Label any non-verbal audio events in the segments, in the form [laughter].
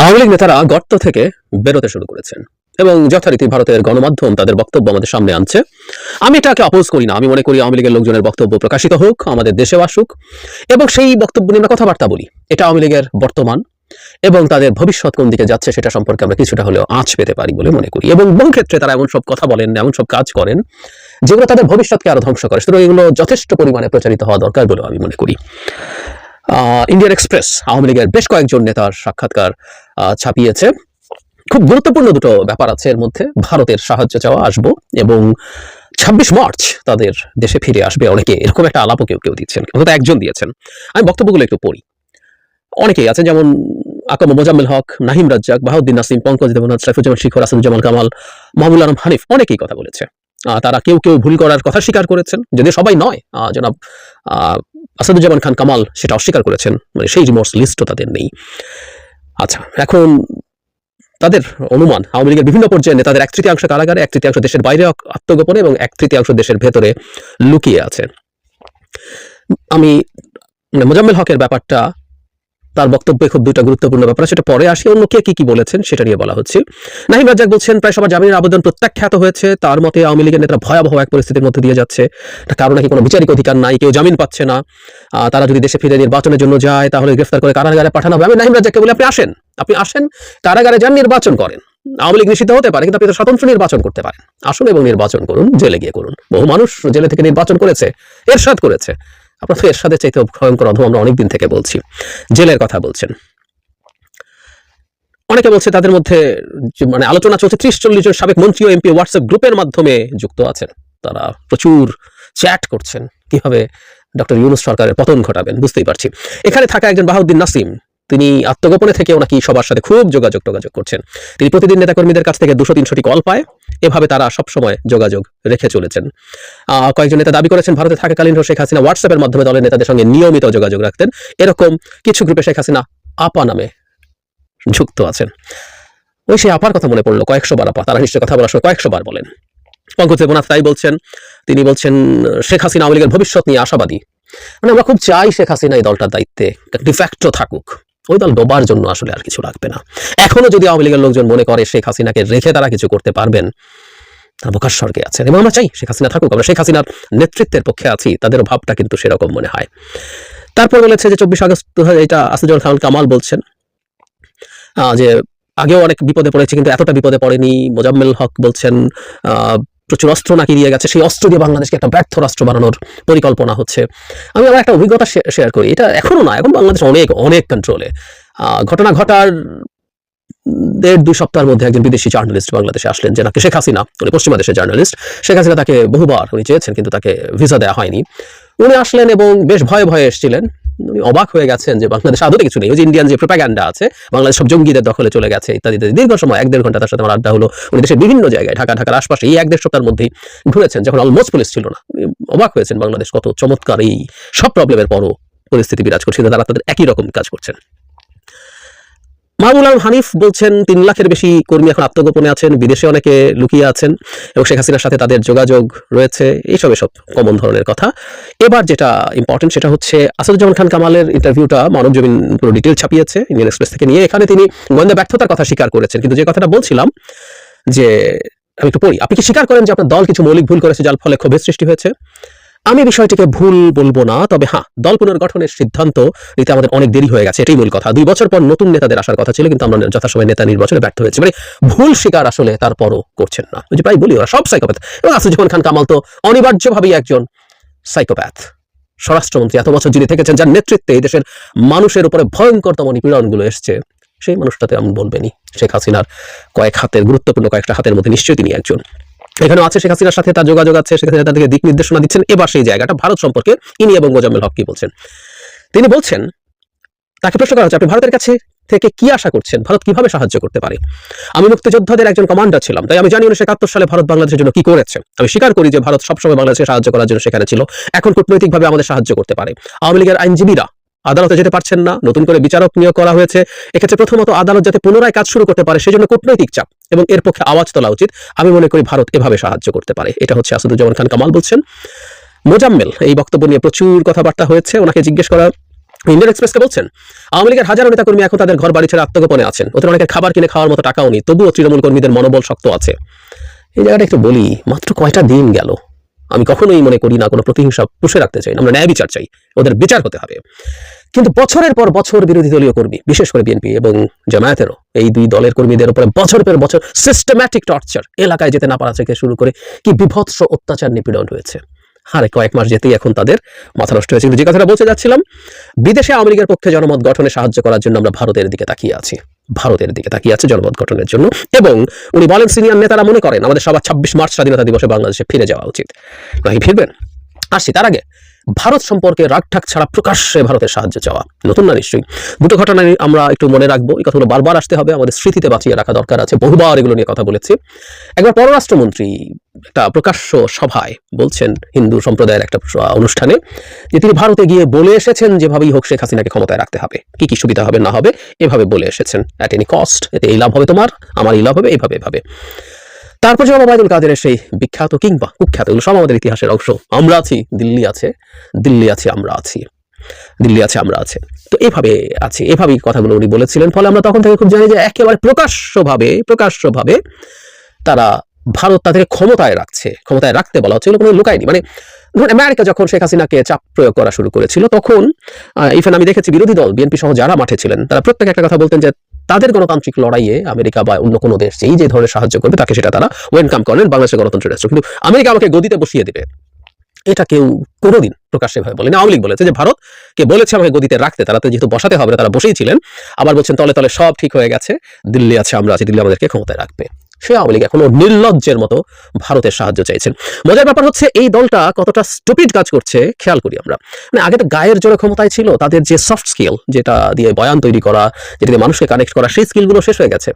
আওয়ামী লীগ নেতারা গর্ত থেকে বেরোতে শুরু করেছেন এবং যথারীতি ভারতের গণমাধ্যম তাদের বক্তব্য আমাদের সামনে আনছে। আমি এটাকে অপোজ করি না। আমি মনে করি আওয়ামী লীগের লোকজনের বক্তব্য প্রকাশিত হোক, আমাদের দেশে আসুক এবং সেই বক্তব্য নিয়ে আমরা কথাবার্তা বলি। এটা আওয়ামী লীগের বর্তমান এবং তাদের ভবিষ্যৎ কোন দিকে যাচ্ছে সেটা সম্পর্কে আমরা কিছুটা হলেও আঁচ পেতে পারি বলে মনে করি। এবং বহু ক্ষেত্রে তারা এমন সব কথা বলেন, এমন সব কাজ করেন যেগুলো তাদের ভবিষ্যৎকে আরও ধ্বংস করে। সুতরাং এগুলো যথেষ্ট পরিমাণে প্রচারিত হওয়া দরকার বলে আমি মনে করি। ইন্ডিয়ান এক্সপ্রেস, আওয়ামী লীগের বেশ কয়েকজন নেতার সাক্ষাৎকার ছাপিয়েছে। খুব গুরুত্বপূর্ণ দুটো ব্যাপার আছে এর মধ্যে। ভারতের সাহায্য চাওয়া আসব এবং ছাব্বিশ মার্চ তাদের দেশে ফিরে আসবে অনেকে। এরকম একটা আলাপও কেউ কেউ দিচ্ছেন অন্তত একজন দিয়েছেন। আমি বক্তব্যগুলো একটু পড়ি। অনেকেই আছে, যেমন আকম মোজাম্মেল হক, নাহিম রাজ্জাক, বাহাউদ্দিন নাসিম, পঙ্কজ দেবনাথ, সাইফুজ্জামান শিখর আসাদুজ্জামান কামাল মাহবুল আলম হানিফ, অনেকেই কথা বলেছে। তারা কেউ কেউ ভুল করার কথা স্বীকার করেছেন। যদি সবাই নয় জনাব আসাদুজ্জামান খান কামাল সেটা অস্বীকার করেছেন। মানে সেই রিমোর্স লিস্টও তাদের নেই। আচ্ছা এখন তাদের অনুমান, আওয়ামী লীগের বিভিন্ন পর্যায়ে নেতাদের এক তৃতীয়াংশ কারাগারে, এক তৃতীয়াংশ দেশের বাইরে আত্মগোপনে এবং এক তৃতীয়াংশ দেশের ভেতরে লুকিয়ে আছে। আমি মোজাম্মেল হকের ব্যাপারটা তার বক্তব্যে খুব দুটা গুরুত্বপূর্ণ ব্যাপার সেটা পরে আসি। অন্য কে কি কি বলেছেন সেটা নিয়ে বলা হচ্ছে। নাহিম রাজ্জাক বলছেন, প্রায় সবার জামিনের আবেদন প্রত্যাখ্যাত হয়েছে। তার মতে আওয়ামী লীগের নেতারা ভয়াবহ এক পরিস্থিতির মধ্যে দিয়ে যাচ্ছে। কারণ নাকি কোনো বিচারিক অধিকার নাই, কেউ জামিন পাচ্ছে না। তারা যদি দেশে ফিরে নির্বাচনের জন্য যায়, তাহলে গ্রেফতার করে কারাগারে পাঠানো হবে। আমি নাহিম রাজ্জাককে বলি, আপনি আসেন। আপনি আসেন, কারাগারে যান, নির্বাচন করেন। আওয়ামী লীগ নিষিদ্ধ হতে পারে, কিন্তু আপনি তো স্বতন্ত্র নির্বাচন করতে পারেন। আসুন এবং নির্বাচন করুন, জেলে গিয়ে করুন। বহু মানুষ জেলে থেকে নির্বাচন করেছে, এরশাদ করেছে। আপনার তো সাথে চাইতে ভয়ঙ্কর অধম আমরা অনেকদিন থেকে বলছি। জেলের কথা বলছেন। অনেকে বলছে তাদের মধ্যে মানে আলোচনা চলছে, ত্রিশ চল্লিশ জন সাবেক মন্ত্রী ও এমপি হোয়াটসঅ্যাপ গ্রুপের মাধ্যমে যুক্ত আছেন। তারা প্রচুর চ্যাট করছেন কীভাবে ডক্টর ইউনুস সরকারের পতন ঘটাবেন, বুঝতেই পারছি। এখানে থাকা একজন বাহাউদ্দিন নাসিম তিনি আত্মগোপনে থেকেও নাকি সবার সাথে খুব যোগাযোগ টোগাযোগ করছেন। তিনি প্রতিদিন নেতাকর্মীদের কাছ থেকে দুশো, তিনশোটি কল পায়। এভাবে তারা সবসময় যোগাযোগ রেখে চলেছেন। কয়েকজন নেতা দাবি করেছেন, ভারতে থাকাকালীন শেখ হাসিনা হোয়াটসঅ্যাপের মাধ্যমে দলের নেতাদের সঙ্গে নিয়মিত যোগাযোগ রাখতেন। এরকম কিছু গ্রুপে শেখ হাসিনা আপা নামে যুক্ত আছেন। ওই সেই আপার কথা মনে পড়ল, কয়েকশো বার আপা, তারা নিশ্চয় কথা বলার সময় কয়েকশো বার বলেন। পঙ্কজ দেবনাথ তাই বলছেন, তিনি বলছেন, শেখ হাসিনা আওয়ামী লীগের ভবিষ্যৎ নিয়ে আশাবাদী। মানে আমরা খুব চাই শেখ হাসিনা এই দলটার দায়িত্বে ডিফ্যাক্টো থাকুক। ওই দল ডোবার জন্য আসলে আর কিছু লাগবে না। এখনও যদি আওয়ামী লীগের লোকজন মনে করে শেখ হাসিনাকে রেখে তারা কিছু করতে পারবেন, তারা বোকার স্বর্গে আছেন। এবং আমরা চাই শেখ হাসিনা থাকুক, আমরা শেখ হাসিনার নেতৃত্বের পক্ষে আছি, তাদের ভাবটা কিন্তু সেরকম মনে হয়। তারপর বলেছে যে চব্বিশ আগস্ট এটা আসিজুল খান, কামাল বলছেন যে আগেও অনেক বিপদে পড়েছে, কিন্তু এতটা বিপদে পড়েনি। মোজাম্মেল হক বলছেন প্রচুর অস্ত্র নাকি দিয়ে গেছে, সেই অস্ত্র দিয়ে বাংলাদেশকে একটা ব্যর্থ রাষ্ট্র বানানোর পরিকল্পনা হচ্ছে। আমি আমার একটা অভিজ্ঞতা শেয়ার করি, এটা এখনও না, এখন বাংলাদেশ অনেক অনেক কন্ট্রোলে ঘটনা ঘটার দেড় দুই সপ্তাহের মধ্যে একজন বিদেশি জার্নালিস্ট বাংলাদেশে আসলেন, যে নাকি শেখ হাসিনা, উনি পশ্চিমা দেশের জার্নালিস্ট শেখ হাসিনা তাকে বহুবার উনি চেয়েছেন, কিন্তু তাকে ভিসা দেওয়া হয়নি। উনি আসলেন এবং বেশ ভয়ে ভয়ে এসেছিলেন। উনি অবাক হয়ে গেছেন যে বাংলাদেশ আদতে কিছু নেই। ওই যে ইন্ডিয়ান যে প্রোপাগ্যান্ডা আছে, বাংলাদেশ সব জঙ্গিদের দখলে চলে গেছে, ইত্যাদি ইত্যাদি। দীর্ঘ সময়, এক দেড় ঘণ্টা তার সাথে আমার আড্ডা হলো। উনি দেশের বিভিন্ন জায়গায়, ঢাকা, ঢাকার আশপাশে, এই এক দেড় সপ্তাহের মধ্যেই ঘুরেছেন, যখন অলমোস্ট পুলিশ ছিল না। অবাক হয়েছেন বাংলাদেশ কত চমৎকার এই সব প্রবলেমের পরও পরিস্থিতি বিরাজ করছে তারা তাদের একই রকম কাজ করছেন। মাহবুল আলম হানিফ বলছেন, তিন লাখের বেশি কর্মী এখন আত্মগোপনে আছেন, বিদেশে অনেকে লুকিয়ে আছেন এবং শেখ হাসিনার সাথে তাদের যোগাযোগ রয়েছে। এইসব এসব কমন ধরনের কথা। এবার যেটা ইম্পর্টেন্ট সেটা হচ্ছে, আসাদুজ্জামান খান কামালের ইন্টারভিউটা মানব জমিন পুরো ডিটেল ছাপিয়েছে ইন্ডিয়ান এক্সপ্রেস থেকে নিয়ে। এখানে তিনি গোয়েন্দা ব্যর্থতার কথা স্বীকার করেছেন। কিন্তু যে কথাটা বলছিলাম, যে আমি একটু পড়ি, আপনি কি স্বীকার করেন যে আপনার দল কিছু মৌলিক ভুল করেছে যার ফলে ক্ষোভের সৃষ্টি হয়েছে? আমি বিষয়টিকে ভুল বলব না, তবে হ্যাঁ দল পুনর্গঠনের সিদ্ধান্ত নিতে আমাদের অনেক দেরি হয়ে গেছে, এটাই মূল কথা। দুই বছর পর নতুন নেতাদের আসার কথা ছিল, কিন্তু আমরা যথাসময় নেতা নির্বাচনে ব্যর্থ হয়েছে। মানে ভুল স্বীকার আসলে তারপরও করছেন না। যে প্রায় বলি, ওরা সব সাইকোপ্যাথ এবং আসুজ্জামান খান কামাল তো অনিবার্যভাবেই একজন সাইকোপ্যাথ স্বরাষ্ট্রমন্ত্রী এত বছর যিনি থেকেছেন, যার নেতৃত্বে এই দেশের মানুষের উপরে ভয়ঙ্করতম নিপীড়নগুলো এসছে, সেই মানুষটাতে আমি বলবেনি শেখ হাসিনার কয়েক হাতের, গুরুত্বপূর্ণ কয়েকটা হাতের মধ্যে নিশ্চয়ই তিনি একজন। এখানেও আছে শেখ হাসিনার সাথে, তার যোগাযোগ আছে, শেখ হাসিনা তাদেরকে দিক নির্দেশনা দিচ্ছেন। এবার সেই জায়গাটা ভারত সম্পর্কে ইনি এবং মোজাম্মেল হক কি বলছেন? তিনি বলছেন, তাকে প্রশ্ন করা হচ্ছে, আপনি ভারতের কাছে থেকে কি আশা করছেন? ভারত কীভাবে সাহায্য করতে পারে? আমি মুক্তিযোদ্ধাদের একজন কমান্ডার ছিলাম, তাই আমি জানি উনিশশো একাত্তর সালে ভারত বাংলাদেশের জন্য কি করেছে। আমি স্বীকার করি যে ভারত সবসময় বাংলাদেশকে সাহায্য করার জন্য সেখানে ছিল। এখন কূটনৈতিকভাবে আমাদের সাহায্য করতে পারে। আওয়ামী লীগের আইনজীবীরা আদালতে যেতে পারছেন না, নতুন করে বিচারক নিয়োগ করা হয়েছে। এক্ষেত্রে প্রথমত আদালত যাতে পুনরায় কাজ শুরু করতে পারে, সেজন্য কূটনৈতিক চাপ এবং এর পক্ষে আওয়াজ তোলা উচিত। আমি মনে করি ভারত এভাবে সাহায্য করতে পারে। এটা হচ্ছে আসাদুজ্জামান খান কামাল বলছেন। মোজাম্মেল, এই বক্তব্য নিয়ে প্রচুর কথাবার্তা হয়েছে। ওনাকে জিজ্ঞেস করা ইন্ডিয়ান এক্সপ্রেসকে বলছেন, আওয়ামী লীগের হাজারো নেতাকর্মী এখন তাদের ঘর বাড়ি ছেড়ে আত্মগোপনে আছেন। ওদের অনেকের খাবার কিনে খাওয়ার মতো টাকাও নেই। তবুও তৃণমূল কর্মীদের মনোবল শক্ত আছে। এই জায়গাটা একটু বলি, মাত্র কয়টা দিন গেল? আমি কখনোই মনে করি না, কোনো প্রতিহিংসা পুষে রাখতে চাই আমরা ন্যায় বিচার চাই, ওদের বিচার হতে হবে। কিন্তু বছরের পর বছর বিরোধী দলীয় কর্মী, বিশেষ করে বিএনপি এবং জামায়াতেরও, এই দুই দলের কর্মীদের উপরে বছর পর বছর সিস্টেম্যাটিক টর্চার এলাকায় যেতে না পারা থেকে শুরু করে কি বিভৎস অত্যাচার নিপীড়ন হয়েছে। আরে কয়েক মাস যেতেই এখন তাদের মাথা নষ্ট হয়েছে যে কথাটা বলতে যাচ্ছিলাম, বিদেশে লীগের পক্ষে জনমত গঠনে সাহায্য করার জন্য আমরা ভারতের দিকে তাকিয়ে আছি। ভারতের দিকে তাকিয়ে আছে জনমত গঠনের জন্য। এবং উনি বলেন, সিনিয়র নেতারা মনে করেন, আমাদের সবার ছাব্বিশ মার্চ স্বাধীনতা দিবসে বাংলাদেশে ফিরে যাওয়া উচিত। ফিরবেন। আসছি তার আগে। ভারত সম্পর্কে রাগঠাক ছাড়া প্রকাশ্যে ভারতের সাহায্য চাওয়া নতুন না নিশ্চয়ই? দুটো ঘটনা আমরা একটু মনে রাখব, এই কথাগুলো বারবার আসতে হবে, আমাদের স্মৃতিতে বাঁচিয়ে রাখা দরকার আছে, বহুবার এগুলো নিয়ে কথা বলেছি। একবার পররাষ্ট্রমন্ত্রী একটা প্রকাশ্য সভায় বলছেন হিন্দু সম্প্রদায়ের একটা অনুষ্ঠানে যে তিনি ভারতে গিয়ে বলে এসেছেন যেভাবেই হোক শেখ হাসিনাকে ক্ষমতায় রাখতে হবে। কি কি সুবিধা হবে না হবে, এভাবে বলে এসেছেন। অ্যাট এনি কস্ট এতে এই লাভ হবে তোমার, আমার এই লাভ হবে এইভাবে এভাবে। তারপর যে ওবায়দুল কাদেরের সেই বিখ্যাত কিংবা কুখ্যাত, এগুলো সব আমাদের ইতিহাসের অংশ। আমরা আছি, দিল্লি আছে দিল্লি আছে, আমরা আছি। দিল্লি আছে, আমরা আছে। তো এভাবে আছে, এভাবেই কথাগুলো উনি বলেছিলেন। ফলে আমরা তখন থেকে খুব জানি যে একেবারে প্রকাশ্যভাবে প্রকাশ্যভাবে তারা ভারত তাদেরকে ক্ষমতায় রাখছে, ক্ষমতায় রাখতে বলা হচ্ছে, এগুলো কোনো লুকায়নি। মানে ধরুন আমেরিকা যখন শেখ হাসিনাকে চাপ প্রয়োগ করা শুরু করেছিল, তখন ইফেন আমি দেখেছি বিরোধী দল, বিএনপি সহ যারা মাঠে ছিলেন, তারা প্রত্যেকে একটা কথা বলতেন যে তাদের গণতান্ত্রিক লড়াইয়ে আমেরিকা বা অন্য কোনো দেশ যেই যে ধরনের সাহায্য করবে তাকে সেটা তারা ওয়েলকাম করেন বাংলাদেশের গণতন্ত্রের রাষ্ট্র। কিন্তু আমেরিকা আমাকে গদিতে বসিয়ে দেবে। এটা কেউ কোনোদিন প্রকাশ্যে ভাবে বলেনি। আওয়ামী লীগ বলেছে যে ভারতকে বলেছে আমাকে গদিতে রাখতে, তারা তো যেহেতু বসাতে হবে তারা বসেই ছিলেন। আবার বলছেন, তলে তলে সব ঠিক হয়ে গেছে। দিল্লি আছে, আমরা আছি, দিল্লি আমাদেরকে ক্ষমতায় রাখবে। সে আওয়ামী লীগ এখনও নির্লজ্জের মতো ভারতের সাহায্য চাইছেন। মজার ব্যাপার হচ্ছে এই দলটা কতটা স্টুপিড কাজ করছে, খেয়াল করি আমরা। মানে আগে তো গায়ের জোরে ক্ষমতায় ছিল, তাদের যে সফট স্কিল যেটা দিয়ে বয়ান তৈরি করা, যেটা দিয়ে মানুষকে কানেক্ট করা, সেই স্কিলগুলো শেষ হয়ে গেছে।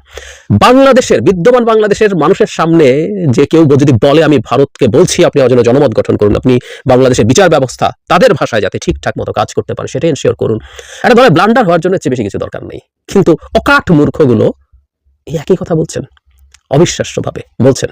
বাংলাদেশের, বিদ্যমান বাংলাদেশের মানুষের সামনে যে কেউ যদি বলে, আমি ভারতকে বলছি, আপনি অজন জনমত গঠন করুন, আপনি বাংলাদেশের বিচার ব্যবস্থা তাদের ভাষায় যাতে ঠিকঠাক মতো কাজ করতে পারে সেটা এনশিওর করুন। একটা দলের ব্লান্ডার হওয়ার জন্য চেয়ে বেশি কিছু দরকার নেই। কিন্তু অকাঠ মূর্খগুলো এই একই কথা বলছেন। অবিশ্বাস্যভাবে বলছেন।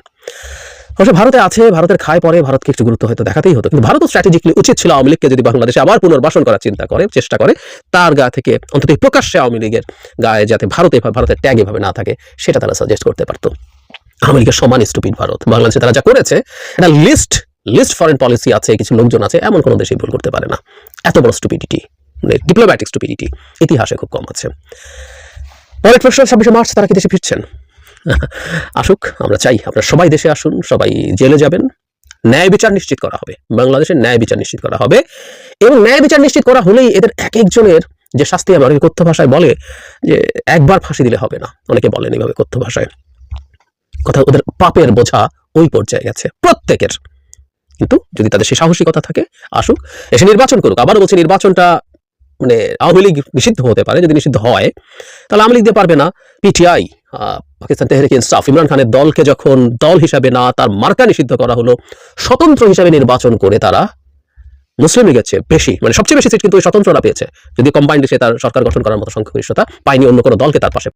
অবশ্য ভারতে আছে, ভারতের খায় পরে ভারতকে একটু গুরুত্ব হয়তো দেখাতেই হতো। কিন্তু ভারতও স্ট্র্যাটেজিকলি উচিত ছিল আওয়ামী লীগকে যদি বাংলাদেশে আবার পুনর্বাসন করার চিন্তা করে, চেষ্টা করে, তার গা থেকে অন্তত প্রকাশ্যে আওয়ামী লীগের গায়ে যাতে ভারতে ভারতের ট্যাগ এভাবে না থাকে, সেটা তারা সাজেস্ট করতে পারতো। আওয়ামী লীগের সমান স্টুপিড ভারত। বাংলাদেশে তারা যা করেছে, একটা লিস্ট লিস্ট ফরেন পলিসি আছে, কিছু লোকজন আছে, এমন কোনো দেশই ভুল করতে পারে না। এত বড় স্টুপিডিটি ডিপ্লোম্যাটিক স্টুপিডিটি ইতিহাসে খুব কম আছে। পরের প্রশ্ন, ছাব্বিশে মার্চ তারা কি দেশে ফিরছেন? [laughs] আসুক, আমরা চাই আপনারা সবাই দেশে আসুন, সবাই জেলে যাবেন। ন্যায় বিচার নিশ্চিত করা হবে। বাংলাদেশের ন্যায় বিচার নিশ্চিত করা হবে। এবং ন্যায় বিচার নিশ্চিত করা হলেই এদের এক একজনের যে শাস্তি অনেকে কথ্য ভাষায় বলে, যে একবার ফাঁসি দিলে হবে না। অনেকে বলেন এইভাবে কথ্য ভাষায়। কথা ওদের পাপের বোঝা ওই পর্যায়ে গেছে, প্রত্যেকের। কিন্তু যদি তাদের সেই সাহসিকতা থাকে, আসুক, এসে নির্বাচন করুক। আবারও বলছে, নির্বাচনটা মানে আওয়ামী লীগ নিষিদ্ধ হতে পারে, যদি নিষিদ্ধ হয়, তাহলে আওয়ামী লীগ দিয়ে পারবে না। পিটিআই পাকিস্তান তেহরিক ইনসাফ। ইমরান খানের দলকে যখন দল হিসাবে না, তার মার্কা নিষিদ্ধ করা হলো, স্বতন্ত্র হিসাবে নির্বাচন করে তারা মুসলিম চেয়ে বেশি মানে সবচেয়ে বেশি সিট কিন্তু ওই স্বতন্ত্ররা পেয়েছে। যদি কম্বাইন্ড সে তার সরকার গঠন করার মতো সংখ্যাগরিষ্ঠতা পায়নি, অন্য কোনো দলকে তার পাশে